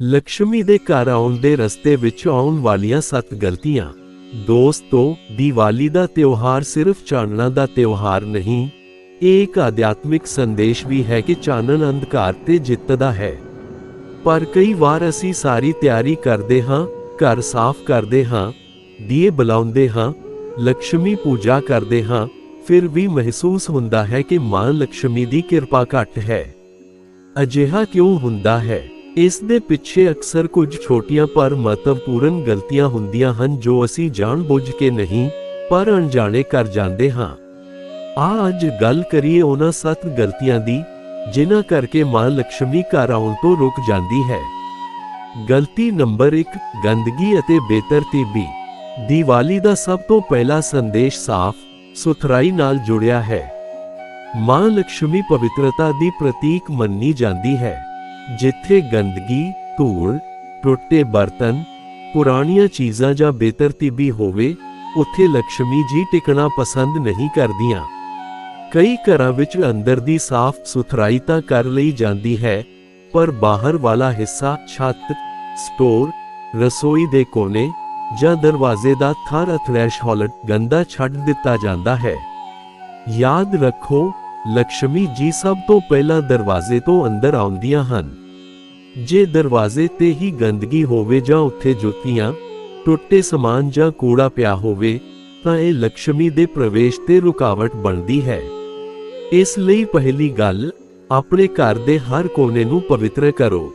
ਲక్ష్ਮੀ ਦੇ ਘਰ ਆਉਣ ਦੇ ਰਸਤੇ ਵਿੱਚ ਆਉਣ ਵਾਲੀਆਂ 7 ਗਲਤੀਆਂ। ਦੋਸਤੋ, ਦੀਵਾਲੀ ਦਾ ਤਿਉਹਾਰ ਸਿਰਫ ਚਾਨਣਾ ਦਾ ਤਿਉਹਾਰ ਨਹੀਂ, ਇਹ ਇੱਕ ਅਧਿਆਤਮਿਕ ਸੰਦੇਸ਼ ਵੀ ਹੈ ਕਿ ਚਾਨਣ ਅੰਧਕਾਰ ਤੇ ਜਿੱਤਦਾ ਹੈ। ਪਰ ਕਈ ਵਾਰ ਅਸੀਂ ਸਾਰੀ ਤਿਆਰੀ ਕਰਦੇ ਹਾਂ, ਘਰ ਸਾਫ਼ ਕਰਦੇ ਹਾਂ, ਦੀਏ ਬੁਲਾਉਂਦੇ ਹਾਂ ਲక్ష్ਮੀ ਪੂਜਾ ਕਰਦੇ ਹਾਂ, ਫਿਰ ਵੀ ਮਹਿਸੂਸ ਹੁੰਦਾ ਹੈ ਕਿ ਮਾਂ ਲక్ష్ਮੀ ਦੀ ਕਿਰਪਾ ਘੱਟ ਹੈ। ਅਜਿਹਾ ਕਿਉਂ ਹੁੰਦਾ ਹੈ? ਇਸ ਦੇ ਪਿੱਛੇ ਅਕਸਰ ਕੁਝ ਛੋਟੀਆਂ ਪਰ ਮਹੱਤਵਪੂਰਨ ਗਲਤੀਆਂ ਹੁੰਦੀਆਂ ਹਨ ਜੋ ਅਸੀਂ ਜਾਣ ਬੁੱਝ ਕੇ ਨਹੀਂ, ਪਰ ਅਣਜਾਣੇ ਕਰ ਜਾਂਦੇ ਹਾਂ। ਆ ਅੱਜ ਗੱਲ ਕਰੀਏ ਉਹਨਾਂ ਸੱਤ ਗਲਤੀਆਂ ਦੀ, ਜਿਨ੍ਹਾਂ ਕਰਕੇ ਮਾਂ ਲక్ష్ਮੀ ਘਰ ਆਉਣ ਤੋਂ ਰੁਕ ਜਾਂਦੀ ਹੈ। ਗਲਤੀ ਨੰਬਰ 1 ਗੰਦਗੀ ਅਤੇ ਬੇਤਰਤੀਬੀ ਦੀਵਾਲੀ ਦਾ ਸਭ ਤੋਂ ਪਹਿਲਾ ਸੰਦੇਸ਼ ਸਾਫ਼, ਸੁਥਰਾਈ ਨਾਲ ਜੁੜਿਆ ਹੈ। ਮਾਂ ਲక్ష్ਮੀ ਪਵਿੱਤਰਤਾ ਦੀ ਪ੍ਰਤੀਕ ਮੰਨੀ ਜਾਂਦੀ ਹੈ। ਜਿੱਥੇ ਗੰਦਗੀ, ਧੂੜ, ਟੁੱਟੇ ਬਰਤਨ, ਪੁਰਾਣੀਆਂ ਚੀਜ਼ਾਂ ਜਾਂ ਬੇਤਰਤੀਬੀ ਹੋਵੇ, ਉੱਥੇ ਲక్ష్ਮੀ ਜੀ ਟਿਕਣਾ ਪਸੰਦ ਨਹੀਂ ਕਰਦੀਆਂ। ਕਈ ਘਰਾਂ ਵਿੱਚ ਅੰਦਰ ਦੀ ਸਾਫ਼ ਸੁਥਰਾਈ ਤਾਂ ਕਰ ਲਈ ਜਾਂਦੀ ਹੈ, ਪਰ ਬਾਹਰ ਵਾਲਾ ਹਿੱਸਾ, ਛੱਤ, ਸਟੋਰ, ਰਸੋਈ ਦੇ ਕੋਨੇ ਜਾਂ ਦਰਵਾਜ਼ੇ ਦਾ ਥਰ ਅਥਲੈਸ਼ ਹੌਲਟ ਗੰਦਾ ਛੱਡ ਦਿੱਤਾ ਜਾਂਦਾ ਹੈ। ਯਾਦ ਰੱਖੋ ਲక్ష్ਮੀ ਜੀ ਸਭ ਤੋਂ ਪਹਿਲਾਂ ਦਰਵਾਜ਼ੇ ਤੋਂ ਅੰਦਰ ਆਉਂਦੀਆਂ ਹਨ। ਜੇ ਦਰਵਾਜ਼ੇ ਤੇ ਹੀ ਗੰਦਗੀ ਹੋਵੇ ਜਾਂ ਉੱਥੇ ਜੁੱਤੀਆਂ, ਟੁੱਟੇ ਸਮਾਨ ਜਾਂ ਕੂੜਾ ਪਿਆ ਹੋਵੇ, ਤਾਂ ਇਹ ਲక్ష్ਮੀ ਦੇ ਪ੍ਰਵੇਸ਼ ਤੇ ਰੁਕਾਵਟ ਬਣਦੀ ਹੈ। ਇਸ ਲਈ ਪਹਿਲੀ ਗੱਲ, ਆਪਣੇ ਘਰ ਦੇ ਹਰ ਕੋਨੇ ਨੂੰ ਪਵਿੱਤਰ ਕਰੋ।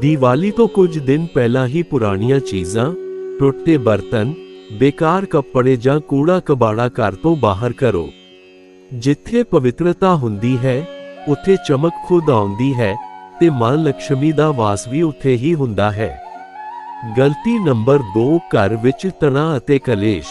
ਦੀਵਾਲੀ ਤੋਂ ਕੁਝ ਦਿਨ ਪਹਿਲਾਂ ਹੀ ਪੁਰਾਣੀਆਂ ਚੀਜ਼ਾਂ, ਟੁੱਟੇ ਬਰਤਨ, ਬੇਕਾਰ ਕੱਪੜੇ ਜਾਂ ਕੂੜਾ ਕਬਾੜਾ ਘਰ ਤੋਂ ਬਾਹਰ ਕਰੋ। ਜਿੱਥੇ ਪਵਿੱਤਰਤਾ ਹੁੰਦੀ ਹੈ, ਉੱਥੇ ਚਮਕ ਖੁਦ ਆਉਂਦੀ ਹੈ ਤੇ ਮਾਂ ਲక్ష్ਮੀ ਦਾ ਵਾਸ ਵੀ ਉੱਥੇ ਹੀ ਹੁੰਦਾ ਹੈ। ਗਲਤੀ ਨੰਬਰ 2 ਘਰ ਵਿੱਚ ਤਣਾਅ ਅਤੇ ਕਲੇਸ਼।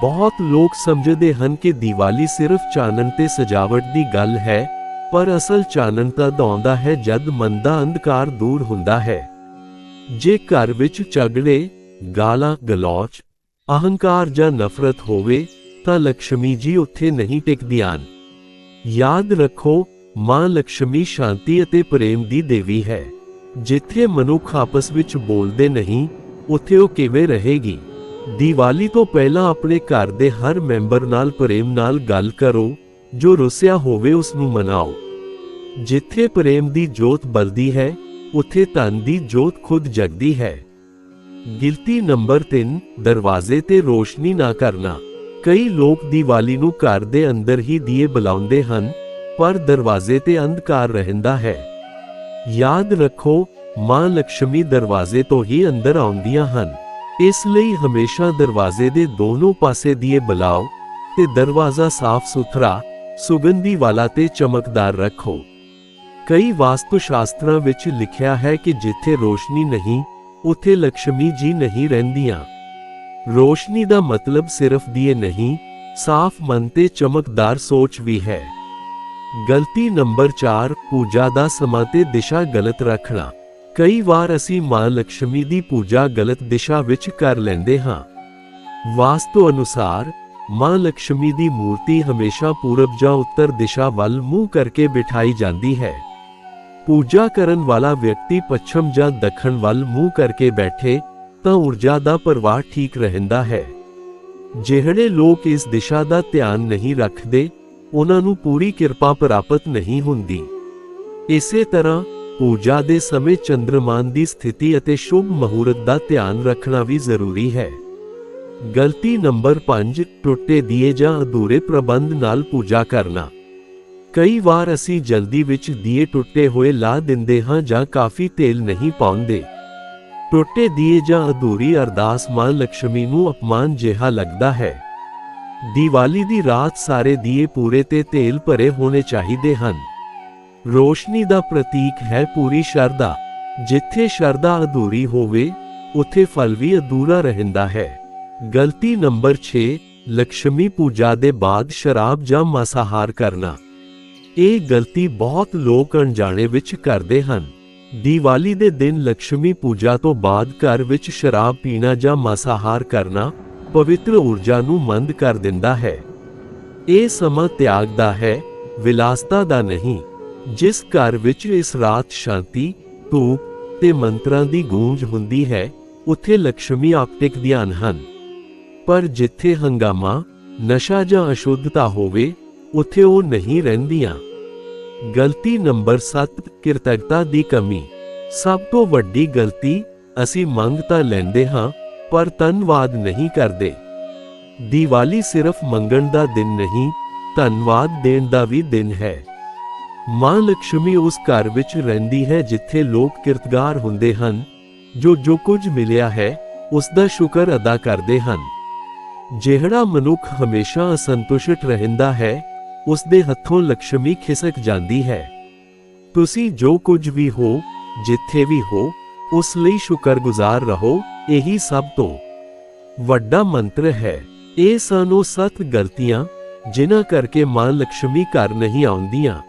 ਬਹੁਤ ਲੋਕ ਸਮਝਦੇ ਹਨ ਕਿ ਦੀਵਾਲੀ ਸਿਰਫ ਚਾਨਣ ਤੇ ਸਜਾਵਟ ਦੀ ਗੱਲ ਹੈ, ਪਰ ਅਸਲ ਚਾਨਣ ਤਦ ਆਉਂਦਾ ਹੈ ਜਦ ਮਨ ਦਾ ਅੰਧਕਾਰ ਦੂਰ ਹੁੰਦਾ ਹੈ। ਜੇ ਘਰ ਵਿੱਚ ਝਗੜੇ, ਗਾਲਾਂ, ਗਲੌਚ, ਅਹੰਕਾਰ ਜਾਂ ਨਫ਼ਰਤ ਹੋਵੇ, ਤਾਂ ਲక్ష్ਮੀ ਜੀ ਉੱਥੇ ਨਹੀਂ ਟਿਕਦੀਆਂ ਯਾਦ ਰੱਖੋ ਮਾਂ ਲక్ష్ਮੀ ਸ਼ਾਂਤੀ ਅਤੇ ਪ੍ਰੇਮ ਦੀ ਦੇਵੀ ਹੈ। ਜਿੱਥੇ ਮਨੁੱਖ ਆਪਸ ਵਿੱਚ ਬੋਲਦੇ ਨਹੀਂ, ਉੱਥੇ ਉਹ ਕਿਵੇਂ ਰਹੇਗੀ? ਦੀਵਾਲੀ ਤੋਂ ਪਹਿਲਾਂ ਆਪਣੇ ਘਰ ਦੇ ਹਰ ਮੈਂਬਰ ਨਾਲ ਪ੍ਰੇਮ ਨਾਲ ਗੱਲ ਕਰੋ, ਜੋ ਰੁੱਸਿਆ ਹੋਵੇ ਉਸ ਨੂੰ ਮਨਾਓ। ਜਿੱਥੇ ਪ੍ਰੇਮ ਦੀ ਜੋਤ ਬਲਦੀ ਹੈ, ਉੱਥੇ ਧਨ ਦੀ ਜੋਤ ਖੁਦ ਜਗਦੀ ਹੈ। ਗਿਲਤੀ ਨੰਬਰ 3 ਦਰਵਾਜ਼ੇ ਤੇ ਰੋਸ਼ਨੀ ਨਾ ਕਰਨਾ। ਕਈ ਲੋਕ ਦੀਵਾਲੀ ਨੂੰ ਘਰ ਦੇ ਅੰਦਰ ਹੀ ਦੀਏ ਬੁਲਾਉਂਦੇ ਹਨ ਪਰ ਦਰਵਾਜ਼ੇ ਤੇ ਅੰਧਕਾਰ ਰਹਿੰਦਾ ਹੈ। ਯਾਦ ਰੱਖੋ, ਮਾਂ ਲక్ష్ਮੀ ਦਰਵਾਜ਼ੇ ਤੋਂ ਹੀ ਅੰਦਰ ਆਉਂਦੀਆਂ ਹਨ। ਇਸ ਲਈ ਹਮੇਸ਼ਾ ਦਰਵਾਜ਼ੇ ਦੇ ਦੋਨੋਂ ਪਾਸੇ ਦੀਏ ਬਲਾਓ ਤੇ ਦਰਵਾਜ਼ਾ ਸਾਫ਼ ਸੁਥਰਾ, ਸੁਗੰਧੀ ਵਾਲਾ ਤੇ ਚਮਕਦਾਰ ਰੱਖੋ। ਕਈ ਵਾਸਤੂ ਸ਼ਾਸਤਰਾਂ ਵਿੱਚ ਲਿਖਿਆ ਹੈ ਕਿ ਜਿੱਥੇ ਰੋਸ਼ਨੀ ਨਹੀਂ, ਉੱਥੇ ਲక్ష్ਮੀ ਜੀ ਨਹੀਂ ਰਹਿੰਦੀਆਂ। ਰੋਸ਼ਨੀ ਦਾ ਮਤਲਬ ਸਿਰਫ ਦੀਏ ਨਹੀਂ, ਸਾਫ਼ ਮਨ ਤੇ ਚਮਕਦਾਰ ਸੋਚ ਵੀ ਹੈ। ਗਲਤੀ ਨੰਬਰ 4 ਪੂਜਾ ਦਾ ਸਮਾਂ ਤੇ ਦਿਸ਼ਾ ਗਲਤ ਰੱਖਣਾ। ਕਈ ਵਾਰ ਅਸੀਂ ਮਾਂ ਲక్ష్ਮੀ ਦੀ ਪੂਜਾ ਗਲਤ ਦਿਸ਼ਾ ਵਿੱਚ ਕਰ ਲੈਂਦੇ ਹਾਂ। ਵਾਸਤੂ ਅਨੁਸਾਰ, ਮਾਂ ਲక్ష్ਮੀ ਦੀ ਮੂਰਤੀ ਹਮੇਸ਼ਾ ਪੂਰਬ ਜਾਂ ਉੱਤਰ ਦਿਸ਼ਾ ਵੱਲ ਮੂੰਹ ਕਰਕੇ ਬਿਠਾਈ ਜਾਂਦੀ ਹੈ। ਪੂਜਾ ਕਰਨ ਵਾਲਾ ਵਿਅਕਤੀ ਪੱਛਮ ਜਾਂ ਦੱਖਣ ਵੱਲ ਮੂੰਹ ਕਰਕੇ ਬੈਠੇ, ਤਾਂ ਊਰਜਾ ਦਾ ਪ੍ਰਵਾਹ ਠੀਕ ਰਹਿੰਦਾ ਹੈ। ਜਿਹੜੇ ਲੋਕ ਇਸ ਦਿਸ਼ਾ ਦਾ ਧਿਆਨ ਨਹੀਂ ਰੱਖਦੇ ਉਹਨਾਂ ਨੂੰ ਪੂਰੀ ਕਿਰਪਾ ਪ੍ਰਾਪਤ ਨਹੀਂ ਹੁੰਦੀ। ਇਸੇ ਤਰ੍ਹਾਂ ਪੂਜਾ ਦੇ ਸਮੇਂ ਚੰਦਰਮਾਨ ਦੀ ਸਥਿਤੀ ਅਤੇ ਸ਼ੁਭ ਮਹੂਰਤ ਦਾ ਧਿਆਨ ਰੱਖਣਾ ਵੀ ਜ਼ਰੂਰੀ ਹੈ। ਗਲਤੀ ਨੰਬਰ 5 ਟੁੱਟੇ ਦੀਏ ਜਾਂ ਅਧੂਰੇ ਪ੍ਰਬੰਧ ਨਾਲ ਪੂਜਾ ਕਰਨਾ। ਕਈ ਵਾਰ ਅਸੀਂ ਜਲਦੀ ਵਿੱਚ ਦੀਏ ਟੁੱਟੇ ਹੋਏ ਲਾ ਦਿੰਦੇ ਹਾਂ ਜਾਂ ਕਾਫੀ ਤੇਲ ਨਹੀਂ ਪਾਉਂਦੇ। ਟੁੱਟੇ ਦੀਏ ਜਾਂ ਅਧੂਰੀ ਅਰਦਾਸ ਮਾਂ ਲక్ష్ਮੀ ਨੂੰ ਅਪਮਾਨ ਜਿਹਾ ਲੱਗਦਾ ਹੈ। ਦੀਵਾਲੀ ਦੀ ਰਾਤ ਸਾਰੇ ਦੀਏ ਪੂਰੇ ਤੇ ਤੇਲ ਭਰੇ ਹੋਣੇ ਚਾਹੀਦੇ ਹਨ। ਰੋਸ਼ਨੀ ਦਾ ਪ੍ਰਤੀਕ ਹੈ ਪੂਰੀ ਸ਼ਰਧਾ। ਜਿੱਥੇ ਸ਼ਰਧਾ ਅਧੂਰੀ ਹੋਵੇ, ਉੱਥੇ ਫਲ ਵੀ ਅਧੂਰਾ ਰਹਿੰਦਾ ਹੈ। ਗਲਤੀ ਨੰਬਰ 6 ਲక్ష్ਮੀ ਪੂਜਾ ਦੇ ਬਾਅਦ ਸ਼ਰਾਬ ਜਾਂ ਮਾਸਾਹਾਰ ਕਰਨਾ। ਇਹ ਗਲਤੀ ਬਹੁਤ ਲੋਕ ਅਣਜਾਣੇ ਵਿੱਚ ਕਰਦੇ ਹਨ। ਦੀਵਾਲੀ ਦੇ ਦਿਨ ਲక్ష్ਮੀ ਪੂਜਾ ਤੋਂ ਬਾਅਦ ਘਰ ਵਿੱਚ ਸ਼ਰਾਬ ਪੀਣਾ ਜਾਂ ਮਾਸਾਹਾਰ ਕਰਨਾ ਪਵਿੱਤਰ ਊਰਜਾ ਨੂੰ ਮੰਦ ਕਰ ਦਿੰਦਾ ਹੈ। ਇਹ ਸਮਾਂ ਤਿਆਗ ਦਾ ਹੈ, ਵਿਲਾਸਤਾ ਦਾ ਨਹੀਂ, ਜਿਸ ਘਰ ਵਿੱਚ ਇਸ ਰਾਤ ਸ਼ਾਂਤੀ, ਧੂਪ ਅਤੇ ਮੰਤਰਾਂ ਦੀ ਗੂੰਜ ਹੁੰਦੀ ਹੈ, ਉੱਥੇ ਲక్ష్ਮੀ ਆਪਟਿਕ ਧਿਆਨ ਹਨ। ਪਰ ਜਿੱਥੇ ਹੰਗਾਮਾ, ਨਸ਼ਾ ਜਾਂ ਅਸ਼ੁੱਧਤਾ ਹੋਵੇ, ਉੱਥੇ ਉਹ ਨਹੀਂ ਰਹਿੰਦੀਆਂ। ਗਲਤੀ ਨੰਬਰ 7 ਕਿਰਤਗਤਾ ਦੀ ਕਮੀ। ਸਭ ਤੋਂ ਵੱਡੀ ਗਲਤੀ ਅਸੀਂ ਮੰਗ ਤਾਂ ਲੈਂਦੇ ਹਾਂ ਪਰ ਧੰਨਵਾਦ ਨਹੀਂ ਕਰਦੇ। ਦੀਵਾਲੀ ਸਿਰਫ ਮੰਗਣ ਦਾ ਦਿਨ ਨਹੀਂ, ਧੰਨਵਾਦ ਦੇਣ ਦਾ ਵੀ ਦਿਨ ਹੈ। ਮਾਂ ਲక్ష్ਮੀ ਉਸ ਘਰ ਵਿੱਚ ਰਹਿੰਦੀ ਹੈ ਜਿੱਥੇ ਲੋਕ ਕਿਰਤਗਾਰ ਹੁੰਦੇ ਹਨ। ਜੋ ਜੋ ਕੁਝ ਮਿਲਿਆ ਹੈ, ਉਸ ਦਾ ਸ਼ੁਕਰ ਅਦਾ ਕਰਦੇ ਹਨ। ਜਿਹੜਾ ਮਨੁੱਖ ਹਮੇਸ਼ਾ ਅਸੰਤੁਸ਼ਟ ਰਹਿੰਦਾ ਹੈ, ਉਸ ਦੇ ਹੱਥੋਂ ਲక్ష్ਮੀ ਖਿਸਕ ਜਾਂਦੀ ਹੈ। ਤੁਸੀਂ ਜੋ ਕੁਝ ਵੀ ਹੋ, ਜਿੱਥੇ ਵੀ ਹੋ, ਉਸ ਲਈ ਸ਼ੁਕਰਗੁਜ਼ਾਰ ਰਹੋ। ਇਹੀ ਸਭ ਤੋਂ ਵੱਡਾ ਮੰਤਰ ਹੈ। ਇਹ ਸਾਨੂੰ ਸੱਤ ਗਲਤੀਆਂ, ਜਿਨ੍ਹਾਂ ਕਰਕੇ ਮਾਂ ਲక్ష్ਮੀ ਘਰ ਨਹੀਂ ਆਉਂਦੀਆਂ।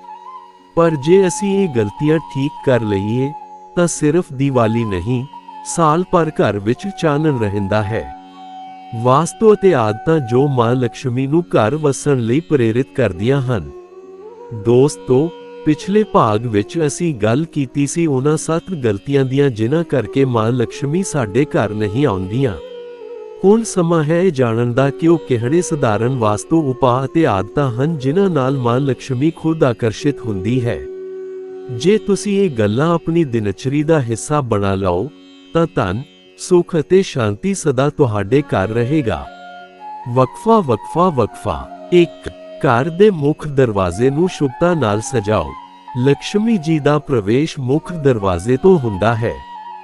ਪਰ ਜੇ ਅਸੀਂ ਇਹ ਗਲਤੀਆਂ ਠੀਕ ਕਰ ਲਈਏ, ਤਾਂ ਸਿਰਫ ਦੀਵਾਲੀ ਨਹੀਂ, ਸਾਲ ਭਰ ਘਰ ਵਿੱਚ ਚਾਨਣ ਰਹਿੰਦਾ ਹੈ। ਵਾਸਤੂ ਅਤੇ ਆਦਤਾਂ ਜੋ ਮਾਂ ਲక్ష్ਮੀ ਨੂੰ ਘਰ ਵਸਣ ਲਈ ਪ੍ਰੇਰਿਤ ਕਰਦੀਆਂ ਹਨ। ਦੋਸਤੋ ਪਿਛਲੇ ਭਾਗ ਵਿੱਚ ਅਸੀਂ ਗੱਲ ਕੀਤੀ ਸੀ ਉਹਨਾਂ ਸੱਤ ਗਲਤੀਆਂ ਦੀਆਂ ਜਿਨ੍ਹਾਂ ਕਰਕੇ ਮਾਂ ਲక్ష్ਮੀ ਸਾਡੇ ਘਰ ਨਹੀਂ ਆਉਂਦੀਆਂ। ਹੁਣ ਸਮਾਂ ਹੈ ਇਹ ਜਾਣਨ ਦਾ ਕਿ ਉਹ ਕਿਹੜੇ ਸਧਾਰਨ ਵਾਸਤੂ, ਉਪਾਅ ਅਤੇ ਆਦਤਾਂ ਹਨ ਜਿਨ੍ਹਾਂ ਨਾਲ ਮਾਂ ਲక్ష్ਮੀ ਖੁਦ ਆਕਰਸ਼ਿਤ ਹੁੰਦੀ ਹੈ? ਜੇ ਤੁਸੀਂ ਇਹ ਗੱਲਾਂ ਆਪਣੀ ਦਿਨਚਰੀ ਦਾ ਹਿੱਸਾ ਬਣਾ ਲਓ, ਤਾਂ ਧਨ, ਸੁਖ ਅਤੇ ਸ਼ਾਂਤੀ ਸਦਾ ਤੁਹਾਡੇ ਘਰ ਰਹੇਗਾ। ਵਕਫਾ ਵਕਫਾ ਵਕਫਾ, ਇੱਕ। ਘਰ ਦੇ ਮੁੱਖ ਦਰਵਾਜ਼ੇ ਨੂੰ ਸ਼ੁਭਤਾ ਨਾਲ ਸਜਾਓ। ਲక్ష్ਮੀ ਜੀ ਦਾ ਪ੍ਰਵੇਸ਼ ਮੁੱਖ ਦਰਵਾਜ਼ੇ ਤੋਂ ਹੁੰਦਾ ਹੈ।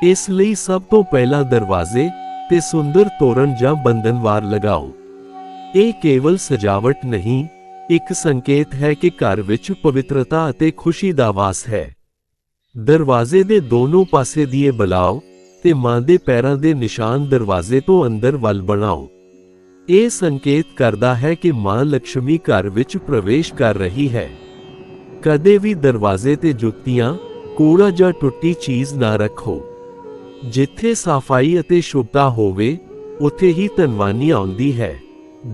ਇਸ ਲਈ ਸਭ ਤੋਂ ਪਹਿਲਾਂ ਦਰਵਾਜ਼ੇ ਤੇ ਸੁੰਦਰ ਤੋਰਨ ਜਾਂ ਬੰਧਨਵਾਰ ਲਗਾਓ। ਇਹ ਕੇਵਲ ਸਜਾਵਟ ਨਹੀਂ, ਇੱਕ ਸੰਕੇਤ ਹੈ ਕਿ ਘਰ ਵਿੱਚ ਪਵਿੱਤਰਤਾ ਅਤੇ ਖੁਸ਼ੀ ਦਾ ਵਾਸ ਹੈ। ਦਰਵਾਜ਼ੇ ਦੇ ਦੋਨੋਂ ਪਾਸੇ ਦੀਏ ਬਲਾਓ ਤੇ ਮਾਂ ਦੇ ਪੈਰਾਂ ਦੇ ਨਿਸ਼ਾਨ ਦਰਵਾਜ਼ੇ ਤੋਂ ਅੰਦਰ ਵੱਲ ਬਣਾਓ। ਇਹ ਸੰਕੇਤ ਕਰਦਾ ਹੈ ਕਿ ਮਾਂ ਲక్ష్ਮੀ ਘਰ ਵਿੱਚ ਪ੍ਰਵੇਸ਼ ਕਰ ਰਹੀ ਹੈ। ਕਦੇ ਵੀ ਦਰਵਾਜ਼ੇ ਤੇ ਜੁੱਤੀਆਂ, ਕੂੜਾ ਜਾਂ ਟੁੱਟੀ ਚੀਜ਼ ਨਾ ਰੱਖੋ। ਜਿੱਥੇ ਸਫ਼ਾਈ ਅਤੇ ਸ਼ੁਭਤਾ ਹੋਵੇ, ਉੱਥੇ ਹੀ ਧਨਵਾਨੀ ਆਉਂਦੀ ਹੈ।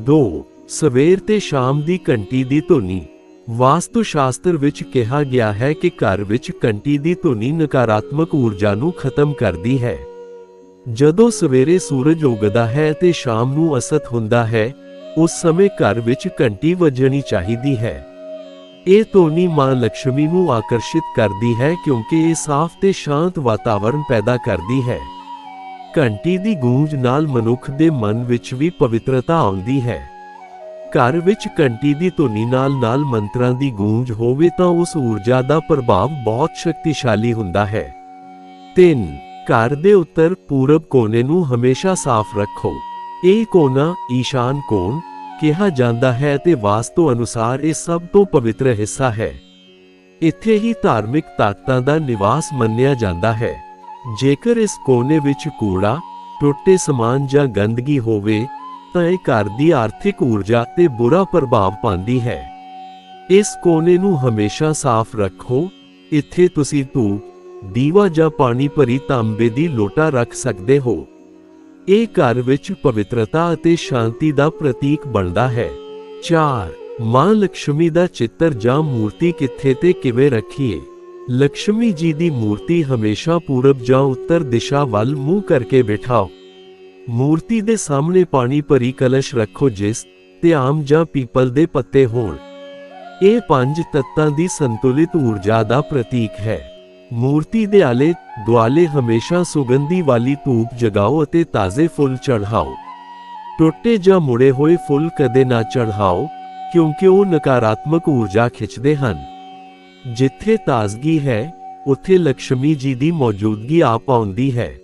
2 ਸਵੇਰ ਤੇ ਸ਼ਾਮ ਦੀ ਘੰਟੀ ਦੀ ਧੁਨੀ। ਵਾਸਤੂ ਸ਼ਾਸਤਰ ਵਿੱਚ ਕਿਹਾ ਗਿਆ ਹੈ ਕਿ ਘਰ ਵਿੱਚ ਘੰਟੀ ਦੀ ਧੁਨੀ ਨਕਾਰਾਤਮਕ ਊਰਜਾ ਨੂੰ ਖਤਮ ਕਰਦੀ ਹੈ। ਜਦੋਂ ਸਵੇਰੇ ਸੂਰਜ ਉਗਦਾ ਹੈ ਤੇ ਸ਼ਾਮ ਨੂੰ ਅਸਤ ਹੁੰਦਾ ਹੈ, ਉਸ ਸਮੇਂ ਘਰ ਵਿੱਚ ਘੰਟੀ ਵੱਜਣੀ ਚਾਹੀਦੀ ਹੈ। ਇਹ ਧੁਨੀ ਮਾਂ ਲక్ష్ਮੀ ਨੂੰ ਆਕਰਸ਼ਿਤ ਕਰਦੀ ਹੈ ਕਿਉਂਕਿ ਇਹ ਸਾਫ਼ ਤੇ ਸ਼ਾਂਤ ਵਾਤਾਵਰਣ ਪੈਦਾ ਕਰਦੀ ਹੈ। ਘੰਟੀ ਦੀ ਗੂੰਜ ਨਾਲ ਮਨੁੱਖ ਦੇ ਮਨ ਵਿੱਚ ਵੀ ਪਵਿੱਤਰਤਾ ਆਉਂਦੀ ਹੈ। ਘਰ ਵਿੱਚ ਘੰਟੀ ਦੀ ਧੁਨੀ ਨਾਲ-ਨਾਲ ਮੰਤਰਾਂ ਦੀ ਗੂੰਜ ਹੋਵੇ ਤਾਂ ਉਸ ਊਰਜਾ ਦਾ ਪ੍ਰਭਾਵ ਬਹੁਤ ਸ਼ਕਤੀਸ਼ਾਲੀ ਹੁੰਦਾ ਹੈ। 3 ਘਰ ਦੇ ਉੱਤਰ ਪੂਰਬ ਕੋਨੇ ਨੂੰ ਹਮੇਸ਼ਾ ਸਾਫ਼ ਰੱਖੋ। ਇਹ ਕੋਨਾ ਈਸ਼ਾਨ ਕੋਣ ਕਿਹਾ ਜਾਂਦਾ ਹੈ ਤੇ ਵਾਸਤੂ ਅਨੁਸਾਰ ਇਹ ਸਭ ਤੋਂ ਪਵਿੱਤਰ ਹਿੱਸਾ ਹੈ। ਇੱਥੇ ਹੀ ਧਾਰਮਿਕ ਤਾਕਤਾਂ ਦਾ ਨਿਵਾਸ ਮੰਨਿਆ ਜਾਂਦਾ ਹੈ। ਜੇਕਰ ਇਸ ਕੋਨੇ ਵਿੱਚ ਕੂੜਾ, ਟੁੱਟੇ ਸਮਾਨ ਜਾਂ ਗੰਦਗੀ ਹੋਵੇ, ਤਾਂ ਇਹ ਘਰ ਦੀ ਆਰਥਿਕ ਊਰਜਾ ਤੇ ਬੁਰਾ ਪ੍ਰਭਾਵ ਪਾਉਂਦੀ ਹੈ। ਇਸ ਕੋਨੇ ਨੂੰ ਹਮੇਸ਼ਾ ਸਾਫ਼ ਰੱਖੋ। ਇੱਥੇ ਤੁਸੀਂ ਧੂਪ ਦੀਵਾ ਜਾਂ ਪਾਣੀ ਭਰੀ ਤਾਂਬੇ ਦੀ ਲੋਟਾ ਰੱਖ ਸਕਦੇ ਹੋ। ਇਹ ਘਰ ਵਿੱਚ ਪਵਿੱਤਰਤਾ ਅਤੇ ਸ਼ਾਂਤੀ ਦਾ ਪ੍ਰਤੀਕ ਬਣਦਾ ਹੈ। 4 ਮਾਂ ਲక్ష్ਮੀ ਦਾ ਚਿੱਤਰ ਜਾਂ ਮੂਰਤੀ ਕਿੱਥੇ ਤੇ ਕਿਵੇਂ ਰੱਖੀਏ? ਲక్ష్ਮੀ ਜੀ ਦੀ ਮੂਰਤੀ ਹਮੇਸ਼ਾ ਪੂਰਬ ਜਾਂ ਉੱਤਰ ਦਿਸ਼ਾ ਵੱਲ ਮੂੰਹ ਕਰਕੇ ਬਿਠਾਓ। ਮੂਰਤੀ ਦੇ ਸਾਹਮਣੇ ਪਾਣੀ ਭਰੀ ਕਲਸ਼ ਰੱਖੋ ਜਿਸ ਤੇ ਆਮ ਜਾਂ ਪੀਪਲ ਦੇ ਪੱਤੇ ਹੋਣ। ਇਹ ਪੰਜ ਤੱਤਾਂ ਦੀ ਸੰਤੁਲਿਤ ਊਰਜਾ ਦਾ ਪ੍ਰਤੀਕ ਹੈ। ਮੂਰਤੀ ਦੇ ਆਲੇ ਦੁਆਲੇ ਹਮੇਸ਼ਾ ਸੁਗੰਧੀ ਵਾਲੀ ਧੂਪ ਜਗਾਓ ਅਤੇ ਤਾਜ਼ੇ ਫੁੱਲ ਚੜ੍ਹਾਓ। ਟੁੱਟੇ ਜਾਂ ਮੁੜੇ ਹੋਏ ਫੁੱਲ ਕਦੇ ਨਾ ਚੜ੍ਹਾਓ, ਕਿਉਂਕਿ ਉਹ ਨਕਾਰਾਤਮਕ ਊਰਜਾ ਖਿੱਚਦੇ ਹਨ। ਜਿੱਥੇ ਤਾਜ਼ਗੀ ਹੈ, ਉੱਥੇ ਲక్ష్ਮੀ ਜੀ ਦੀ ਮੌਜੂਦਗੀ ਆ ਪਾਉਂਦੀ ਹੈ।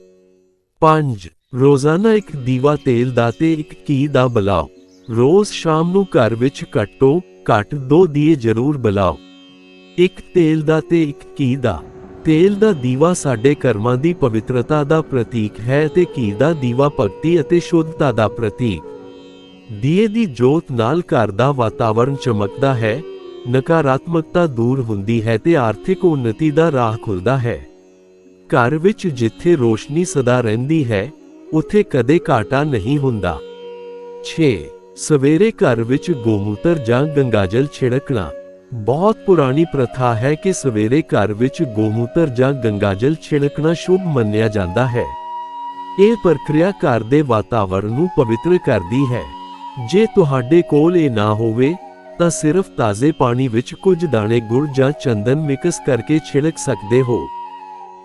5 ਰੋਜ਼ਾਨਾ ਇੱਕ ਦੀਵਾ ਤੇਲ ਦਾ ਤੇ ਇੱਕ ਘੀ ਦਾ ਬਲਾਓ। ਰੋਜ਼ ਸ਼ਾਮ ਨੂੰ ਘਰ ਵਿੱਚ ਘੱਟੋ ਘੱਟ ਦੋ, ਦੀਏ ਜ਼ਰੂਰ ਬਲਾਓ। ਇੱਕ ਤੇਲ ਦਾ ਤੇ ਇੱਕ ਘੀ ਦਾ। ਤੇਲ ਦਾ ਦੀਵਾ ਸਾਡੇ ਕਰਮਾਂ ਦੀ ਪਵਿੱਤਰਤਾ ਦਾ ਪ੍ਰਤੀਕ ਹੈ ਤੇ ਘੀ ਦਾ ਦੀਵਾ ਭਗਤੀ ਅਤੇ ਸ਼ੁੱਧਤਾ ਦਾ ਪ੍ਰਤੀਕ। ਦੀਏ ਦੀ ਜੋਤ ਨਾਲ ਘਰ ਦਾ ਵਾਤਾਵਰਣ ਚਮਕਦਾ ਹੈ, ਨਕਾਰਾਤਮਕਤਾ ਦੂਰ ਹੁੰਦੀ ਹੈ ਤੇ ਆਰਥਿਕ ਉન્નਤੀ ਦਾ ਰਾਹ ਖੁੱਲਦਾ ਹੈ। ਘਰ ਵਿੱਚ ਜਿੱਥੇ ਰੋਸ਼ਨੀ ਸਦਾ ਰਹਿੰਦੀ ਹੈ, ਉੱਥੇ ਕਦੇ ਘਾਟਾ ਨਹੀਂ ਹੁੰਦਾ। 6 ਸਵੇਰੇ ਘਰ ਵਿੱਚ ਗੋਮੂਤਰ ਜਾਂ ਗੰਗਾਜਲ ਛਿੜਕਣਾ। ਬਹੁਤ ਪੁਰਾਣੀ ਪ੍ਰਥਾ ਹੈ ਕਿ ਸਵੇਰੇ ਘਰ ਵਿੱਚ ਗੋਮੂਤਰ ਜਾਂ ਗੰਗਾਜਲ ਛਿੜਕਣਾ ਸ਼ੁਭ ਮੰਨਿਆ ਜਾਂਦਾ ਹੈ। ਇਹ ਪ੍ਰਕਿਰਿਆ ਘਰ ਦੇ ਵਾਤਾਵਰਣ ਨੂੰ ਪਵਿੱਤਰ ਕਰਦੀ ਹੈ। ਜੇ ਤੁਹਾਡੇ ਕੋਲ ਇਹ ਨਾ ਹੋਵੇ, ਤਾਂ ਸਿਰਫ ਤਾਜ਼ੇ ਪਾਣੀ ਵਿੱਚ ਕੁਝ ਦਾਣੇ, ਗੁੜ ਜਾਂ ਚੰਦਨ ਮਿਕਸ ਕਰਕੇ ਛਿੜਕ ਸਕਦੇ ਹੋ।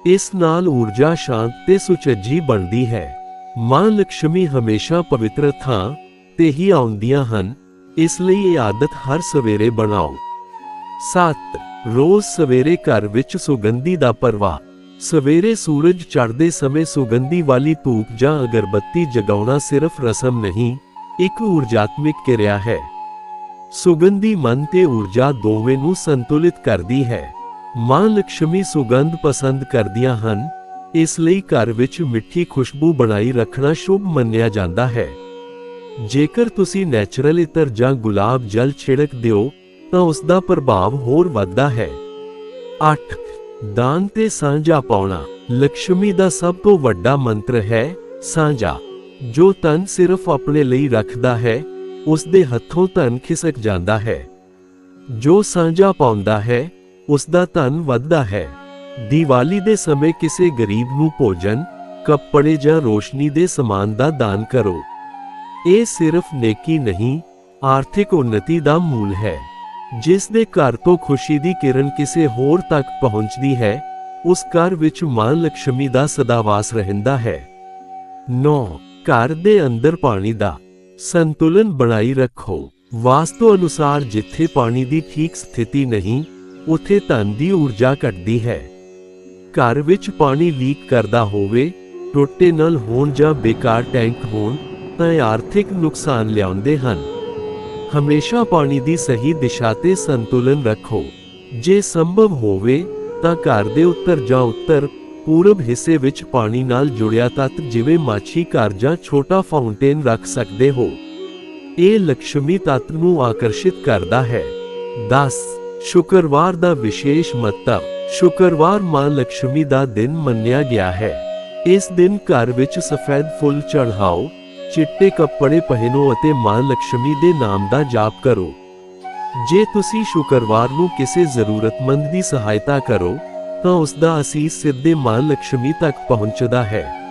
ਇਸ ਨਾਲ ਊਰਜਾ ਸ਼ਾਂਤ ਤੇ ਸੁਚੱਜੀ ਬਣਦੀ ਹੈ। ਮਾਂ ਲక్ష్ਮੀ ਹਮੇਸ਼ਾ ਪਵਿੱਤਰ ਥਾਂ ਤੇ ਹੀ ਆਉਂਦੀਆਂ ਹਨ, ਇਸ ਲਈ ਇਹ ਆਦਤ ਹਰ ਸਵੇਰੇ ਬਣਾਓ। 7 ਰੋਜ਼ ਸਵੇਰੇ ਘਰ ਵਿੱਚ ਸੁਗੰਧੀ ਦਾ ਪ੍ਰਵਾਹ ਸਵੇਰੇ ਸੂਰਜ ਚੜ੍ਹਦੇ ਸਮੇਂ ਸੁਗੰਧੀ ਵਾਲੀ ਧੂਪ ਜਾਂ ਅਗਰਬੱਤੀ ਜਗਾਉਣਾ ਸਿਰਫ ਰਸਮ ਨਹੀਂ, ਇੱਕ ਊਰਜਾਤਮਿਕ ਕਿਰਿਆ ਹੈ। ਸੁਗੰਧੀ ਮਨ ਤੇ ਊਰਜਾ ਦੋਵੇਂ ਨੂੰ ਸੰਤੁਲਿਤ ਕਰਦੀ ਹੈ। ਮਾਂ ਲక్ష్ਮੀ ਸੁਗੰਧ ਪਸੰਦ ਕਰਦੀਆਂ ਹਨ, ਇਸ ਲਈ ਘਰ ਵਿੱਚ ਮਿੱਠੀ ਖੁਸ਼ਬੂ ਬਣਾਈ ਰੱਖਣਾ ਸ਼ੁਭ ਮੰਨਿਆ ਜਾਂਦਾ ਹੈ। ਜੇਕਰ ਤੁਸੀਂ ਨੈਚੁਰਲ ਇਤਰ ਜਾਂ ਗੁਲਾਬ ਜਲ ਛਿੜਕ ਦਿਓ ਤਾਂ ਉਸ ਦਾ ਪ੍ਰਭਾਵ ਹੋਰ ਵੱਧਦਾ ਹੈ। 8 ਦਾਨ ਤੇ ਸਾਂਝਾ ਪਾਉਣਾ। ਲక్ష్ਮੀ ਦਾ ਸਭ ਤੋਂ ਵੱਡਾ ਮੰਤਰ ਹੈ, ਸਾਂਝਾ। ਜੋ ਤਨ ਸਿਰਫ ਆਪਣੇ ਲਈ ਰੱਖਦਾ ਹੈ ਉਸ ਦੇ ਹੱਥੋਂ ਧਨ ਖਿਸਕ ਜਾਂਦਾ ਹੈ। ਜੋ ਸਾਂਝਾ ਪਾਉਂਦਾ ਹੈ ਉਸ ਦਾ ਧਨ ਵੱਧਦਾ ਹੈ। ਦੀਵਾਲੀ ਦੇ ਸਮੇਂ ਕਿਸੇ ਗਰੀਬ ਨੂੰ ਭੋਜਨ, ਕੱਪੜੇ ਜਾਂ ਰੋਸ਼ਨੀ ਦੇ ਸਮਾਨ ਦਾ ਦਾਨ ਕਰੋ। ਇਹ ਸਿਰਫ ਨੇਕੀ ਨਹੀਂ, ਆਰਥਿਕ ਉન્નਤੀ ਦਾ ਮੂਲ ਹੈ। ਜਿਸ ਦੇ ਘਰ ਤੋਂ ਖੁਸ਼ੀ ਦੀ ਕਿਰਨ ਕਿਸੇ ਹੋਰ ਤੱਕ ਪਹੁੰਚਦੀ ਹੈ, ਉਸ ਘਰ ਵਿੱਚ ਮਾਂ ਲక్ష్ਮੀ ਦਾ ਸਦਾ ਵਾਸ ਰਹਿੰਦਾ ਹੈ। 9 ਘਰ ਦੇ ਅੰਦਰ ਪਾਣੀ ਦਾ ਸੰਤੁਲਨ ਬਣਾਈ ਰੱਖੋ। ਵਾਸਤੂ ਅਨੁਸਾਰ ਜਿੱਥੇ ਪਾਣੀ ਦੀ ਠੀਕ ਸਥਿਤੀ ਨਹੀਂ, ਉੱਥੇ ਧਨ ਦੀ ਊਰਜਾ ਘਟਦੀ ਹੈ। ਘਰ ਵਿੱਚ ਪਾਣੀ ਲੀਕ ਕਰਦਾ ਹੋਵੇ, ਟੁੱਟੇ ਨਲ ਹੋਣ ਜਾਂ ਬੇਕਾਰ ਟੈਂਕ ਹੋਣ, ਤਾਂ ਇਹ ਆਰਥਿਕ ਨੁਕਸਾਨ ਲਿਆਉਂਦੇ ਹਨ। ਹਮੇਸ਼ਾ ਪਾਣੀ ਦੀ ਸਹੀ ਦਿਸ਼ਾ ਤੇ ਸੰਤੁਲਨ ਰੱਖੋ। ਜੇ ਸੰਭਵ ਹੋਵੇ, ਤਾਂ ਘਰ ਦੇ ਉੱਤਰ ਜਾਂ ਉੱਤਰ ਪੂਰਬ ਹਿੱਸੇ ਵਿੱਚ ਪਾਣੀ ਨਾਲ ਜੁੜਿਆ ਤੱਤ ਜਿਵੇਂ ਮਾਛੀ ਘਰ ਜਾਂ ਛੋਟਾ ਫਾਉਂਟੇਨ ਰੱਖ ਸਕਦੇ ਹੋ। ਇਹ ਲక్ష్ਮੀ ਤੱਤ ਨੂੰ ਆਕਰਸ਼ਿਤ ਕਰਦਾ ਹੈ। 10 ਸ਼ੁੱਕਰਵਾਰ ਦਾ ਵਿਸ਼ੇਸ਼ ਮਹੱਤਵ। ਸ਼ੁੱਕਰਵਾਰ ਮਾਂ ਲక్ష్ਮੀ ਦਾ ਦਿਨ ਮੰਨਿਆ ਗਿਆ ਹੈ। ਇਸ ਦਿਨ ਘਰ ਵਿੱਚ ਸਫੈਦ ਫੁੱਲ ਚੜ੍ਹਾਓ ਚਿੱਟੇ ਕੱਪੜੇ ਪਹਿਨੋ ਅਤੇ ਮਾਂ ਲక్ష్ਮੀ ਦੇ ਨਾਮ ਦਾ ਜਾਪ ਕਰੋ। ਜੇ ਤੁਸੀਂ ਸ਼ੁੱਕਰਵਾਰ ਨੂੰ ਕਿਸੇ ਜ਼ਰੂਰਤਮੰਦ ਦੀ ਸਹਾਇਤਾ ਕਰੋ, ਤਾਂ ਉਸ ਦਾ ਅਸੀਸ ਸਿੱਧੇ ਮਾਂ ਲక్ష్ਮੀ ਤੱਕ ਪਹੁੰਚਦਾ ਹੈ।